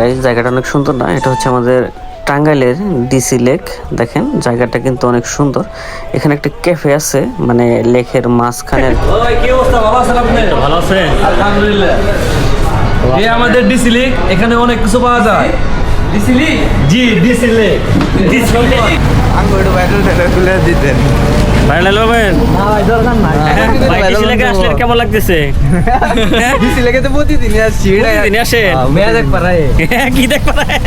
Guys জায়গাটা অনেক সুন্দর না? এটা হচ্ছে আমাদের টাঙ্গাইলের ডিসি লেক দেখেন জায়গাটা কিন্তু অনেক সুন্দর। এখানে একটা ক্যাফে আছে মানে লেকের মাঝখানে আর কি। ওই কি অবস্থা? ভালো আছেন আপনি? ভালো আছেন আলহামদুলিল্লাহ। এই আমাদের ডিসি লিগ এখানে অনেক কিছু পাওয়া যায়। ডিসি লিগ জি ডিসি লিগ ডিসি লিগ আঙ্গুর বাইরে তুলে দিতেন। ভাইরাল হবেন না ভাই দরকার নাই হ্যাঁ, ভাই ডিসি লেকে আসলে কেমন লাগতেছে? ডিসি লেগে তো প্রতিদিনই আসছি প্রতিদিনই আসে মেয়ে দেখ পারাই হ্যাঁ, কি দেখ পারায়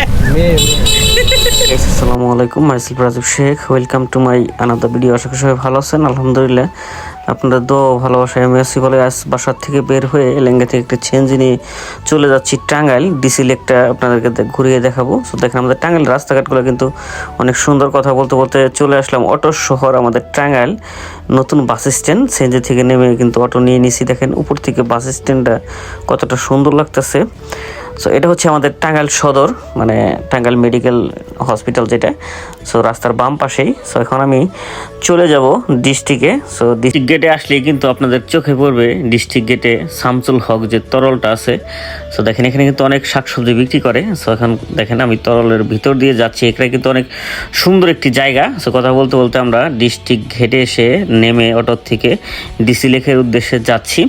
আসসালামু আলাইকুম myself Rajib Sheikh. Welcome to my another video আশা করি সবাই ভালো আছেন আলহামদুলিল্লাহ। আপনাদের দো ভালোবাসায় আমি আছি বলে আজ বাসার থেকে বের হয়ে লেঙ্গা থেকে একটা চেঞ্জ নিয়ে চলে যাচ্ছি টাঙ্গাইল। ডিসি লেকটা আপনাদেরকে ঘুরিয়ে দেখাবো। তো দেখেন আমাদের টাঙ্গাইল রাস্তাঘাটগুলো কিন্তু অনেক সুন্দর কথা বলতে বলতে চলে আসলাম অটো শহর আমাদের টাঙ্গাইল। নতুন বাস স্ট্যান্ড সেঞ্জে থেকে নেমে কিন্তু অটো নিয়ে নিছি। দেখেন উপর থেকে বাস স্ট্যান্ডটা কতটা সুন্দর লাগতেছে। সো এটা হচ্ছে আমাদের টাঙ্গাইল সদর মানে টাঙ্গাইল মেডিকেল হসপিটাল যেটা। সো রাস্তার বাম পাশেই। সো এখন আমি চলে যাব ডিস্ট্রিক্টে। সো ডিস্ট্রিক্ট গেটে আসলেই কিন্তু আপনাদের চোখে পড়বে ডিস্ট্রিক্ট গেটে শামসুল হক যে তরলটা আছে। সো দেখেন, এখানে কিন্তু অনেক শাকসবজি বিক্রি করে। সো এখন দেখেন, আমি তরলের ভিতর দিয়ে যাচ্ছি। এখানে কিন্তু অনেক সুন্দর একটি জায়গা। সো কথা বলতে বলতে আমরা ডিস্ট্রিক্ট ঘেটে এসে নেমে অটোর থেকে ডিসি লেখের উদ্দেশ্যে যাচ্ছি।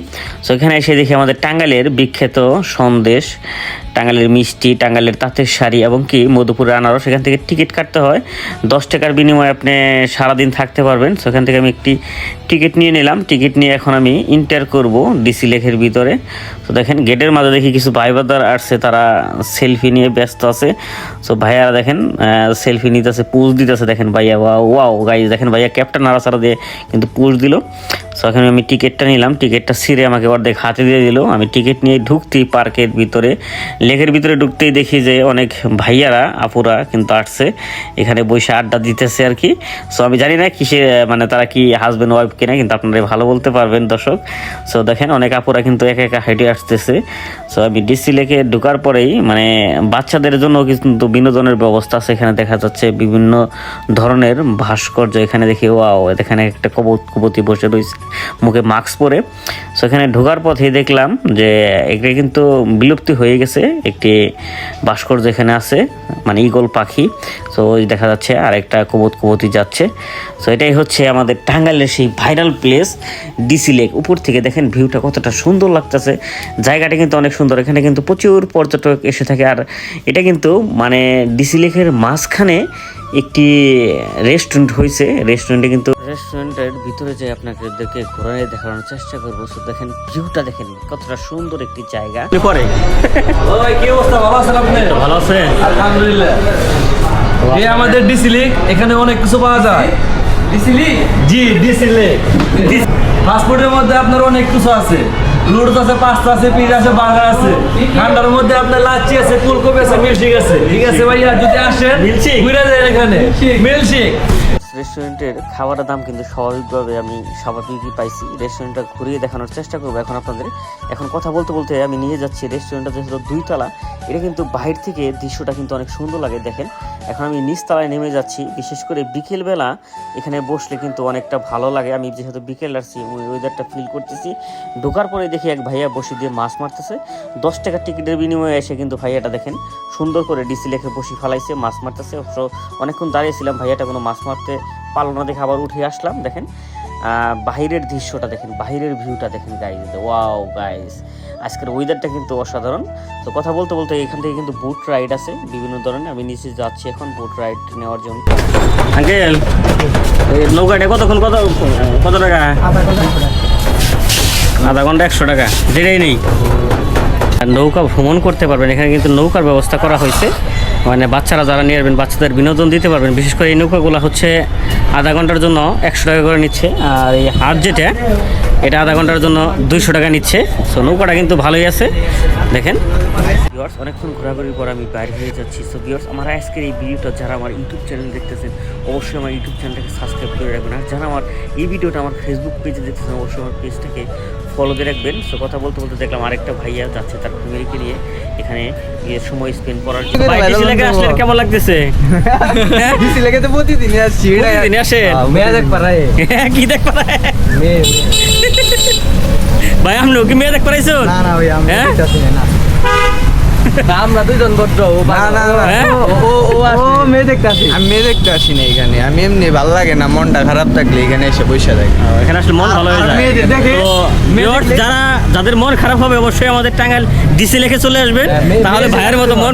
সো এখানে এসে দেখি আমাদের টাঙ্গাইলের বিখ্যাত সন্দেশ টাঙ্গাইলের মিষ্টি, টাঙ্গাইলের তাঁতের শাড়ি এবং কি মধুপুরের আনারস, এখান থেকে টিকিট কাটতে হয়। দশ টাকার বিনিময়ে আপনি সারাদিন থাকতে পারবেন। সেখান থেকে আমি একটি টিকিট নিয়ে নিলাম। টিকিট নিয়ে এখন আমি ইন্টার করব ডিসি লেখের ভিতরে। তো দেখেন গেটের মাঝে দেখি কিছু ভাই বাদার আসছে, তারা সেলফি নিয়ে ব্যস্ত আছে। সো ভাইয়ারা দেখেন সেলফি নিতেছে, পুজ দিতেছে। দেখেন ভাইয়া, ওয়াও গাই দেখেন ভাইয়া ক্যাপটা নাড়াচাড়া দিয়ে কিন্তু পুজ দিল। সো এখন আমি টিকিটটা নিলাম। টিকিটটা ছিঁড়ে আমাকে অর্ধেক হাতে দিয়ে দিল। আমি টিকিট নিয়ে ঢুকতেই পার্কের ভিতরে, লেকের ভিতরে ঢুকতেই দেখি যে অনেক ভাইয়ারা, আপুরা কিন্তু আসছে। এখানে বসে আড্ডা দিতেছে আর কি। সো আমি জানি না কিসে মানে তারা কি হাজব্যান্ড ওয়াইফ কিনা, কিন্তু আপনারা ভালো বলতে পারবেন দর্শক। সো দেখেন অনেক আপুরা কিন্তু একা একা হেঁটে আসতেছে। সো আমি ডিসি লেকে ঢোকার পরেই মানে বাচ্চাদের জন্য কিন্তু বিনোদনের ব্যবস্থা আছে। এখানে দেখা যাচ্ছে বিভিন্ন ধরনের ভাস্কর্য। এখানে দেখি ওয়াও এখানে একটা কবতী বসে রয়েছে। মুখে মাস্ক পরে। সো এখানে ঢোকার পথে দেখলাম যে এটা কিন্তু বিলুপ্তি হয়ে গেছে। একটি ভাস্কর্য এখানে আছে মানে ইগল পাখি। সো দেখা যাচ্ছে আর একটা কবত কবতী যাচ্ছে। সো এটাই হচ্ছে আমাদের টাঙ্গাইলের সেই ভাইরাল প্লেস ডিসি লেক উপর থেকে দেখেন ভিউটা কতটা সুন্দর লাগতেছে। জায়গাটা কিন্তু অনেক সুন্দর। এখানে কিন্তু প্রচুর পর্যটক এসে থাকে। আর এটা কিন্তু মানে ডিসি লেকের মাঝখানে একটি রেস্টুরেন্ট হয়েছে রেস্টুরেন্টে কিন্তু রেস্টুরেন্টের ভিতরে যে আপনাদেরকে ঘোরানো দেখানোর চেষ্টা করব তো দেখেন ভিউটা দেখেন কতটা সুন্দর একটি জায়গা। পরে কি অবস্থা? ভালো আছেন আপনি? ভালো আছেন। আলহামদুলিল্লাহ। এই আমাদের ডিসি লিগ এখানে অনেক কিছু পাওয়া যায়। ডিসি লিগ? জি ডিসি লিগ। ফাস্টফুডের মধ্যে আপনার অনেক কিছু আছে। লুডস আছে পাস্তা আছে পিজা আছে বার্গার আছে। ঠান্ডার মধ্যে আপনার লাচ্ছি আছে ফুলকপি আছে মিল্কশেক আছে। ঠিক আছে ভাইয়া যদি আসেন? ঘুরে যান এখানে। মিল্কশেক রেস্টুরেন্টের খাবারের দাম কিন্তু স্বাভাবিকভাবে আমি স্বাভাবিকই পাইছি। রেস্টুরেন্টটা ঘুরিয়ে দেখানোর চেষ্টা করব এখন আপনাদের। এখন কথা বলতে বলতে আমি নিয়ে যাচ্ছি। রেস্টুরেন্টটা যেহেতু দুইতলা এটা কিন্তু বাহির থেকে দৃশ্যটা কিন্তু অনেক সুন্দর লাগে দেখেন। এখন আমি নিচতলায় নেমে যাচ্ছি। বিশেষ করে বিকেলবেলা এখানে বসলে কিন্তু অনেকটা ভালো লাগে। আমি যেহেতু বিকেল আসছি ওই ওয়েদারটা ফিল করতেছি। ঢোকার পরে দেখি এক ভাইয়া বসে দিয়ে মাছ মারতেছে। দশ টাকার টিকিটের বিনিময়ে এসে কিন্তু ভাইয়াটা দেখেন, সুন্দর করে ডিসি লেখে বসি ফেলাইছে, মাছ মারতেছে। অবশ্য অনেকক্ষণ দাঁড়িয়েছিলাম, ভাইয়াটা কোনো মাছ মারতে পারল না দেখে আবার উঠে আসলাম, দেখেন। বাহিরের দৃশ্যটা দেখেন, বাহিরের ভিউটা দেখেন গাইজ ওয়াও গাইজ আজকের ওয়েদারটা কিন্তু অসাধারণ। তো কথা বলতে বলতে এখান থেকে কিন্তু বুট রাইড আছে, বিভিন্ন ধরনের। আমি নিচে যাচ্ছি এখন বুট রাইড নেওয়ার জন্য। আঙ্কেল নৌকাটা কতক্ষণ, কত কত টাকা? আধা ঘণ্টা একশো টাকা যেটাই নেই। নৌকা ভ্রমণ করতে পারবেন, এখানে কিন্তু নৌকার ব্যবস্থা করা হয়েছে। মানে বাচ্চারা যারা নিয়ে আসবেন বাচ্চাদের বিনোদন দিতে পারবেন। বিশেষ করে এই নৌকাগুলো হচ্ছে আধা ঘণ্টার জন্য একশো টাকা করে নিচ্ছে। আর এই হাট যেটা, এটা আধা ঘণ্টার জন্য দুইশো টাকা নিচ্ছে। সো নৌকাটা কিন্তু ভালোই আছে। দেখেন। ভিউয়ার্স অনেকক্ষণ ঘোরাঘুরির পর আমি বাইরে হয়ে যাচ্ছি। সো ভিউয়ার্স আমার আজকের এই ভিডিওটা যারা আমার ইউটিউব চ্যানেল দেখতেছেন, অবশ্যই আমার ইউটিউব চ্যানেলটাকে সাবস্ক্রাইব করে রাখবেন। আর যারা আমার এই ভিডিওটা আমার ফেসবুক পেজে দেখতেছেন, অবশ্যই আমার পেজটাকে ফলো দিয়ে রাখবেন। সো কথা বলতে বলতে দেখলাম আরেকটা ভাইয়া যাচ্ছে তার ফ্যামিলিকে নিয়ে। এখানে সময় স্পেন্ড করার জন্য। ভাই, ডিসি আসলে কেমন লাগতেছে? হ্যাঁ? ডিসি লেগে তো প্রতিদিন আসছি। প্রতিদিন আসে। মেয়ে দেখ পারায় কি দেখ মেয়ে ভাই আপনি কি মেয়ে দেখ পারাইছো না না ভাই আমি হ্যাঁ? না, আমরা দুইজন ভদ্র ও না, না, না। ও ও- ও মেয়ে দেখতে আসি। আমি মেয়ে দেখতে আসি না এখানে আমি এমনি ভালো লাগে না মনটা খারাপ থাকলে এখানে এসে বসে থাকি। এখানে আসলে মন ভালো হয়ে যায়। তো যারা যাদের মন খারাপ হবে অবশ্যই আমাদের টাঙ্গাইল ডিসি লেখে চলে আসবেন। হ্যাঁ, তাহলে ভাইয়ের মতো মন।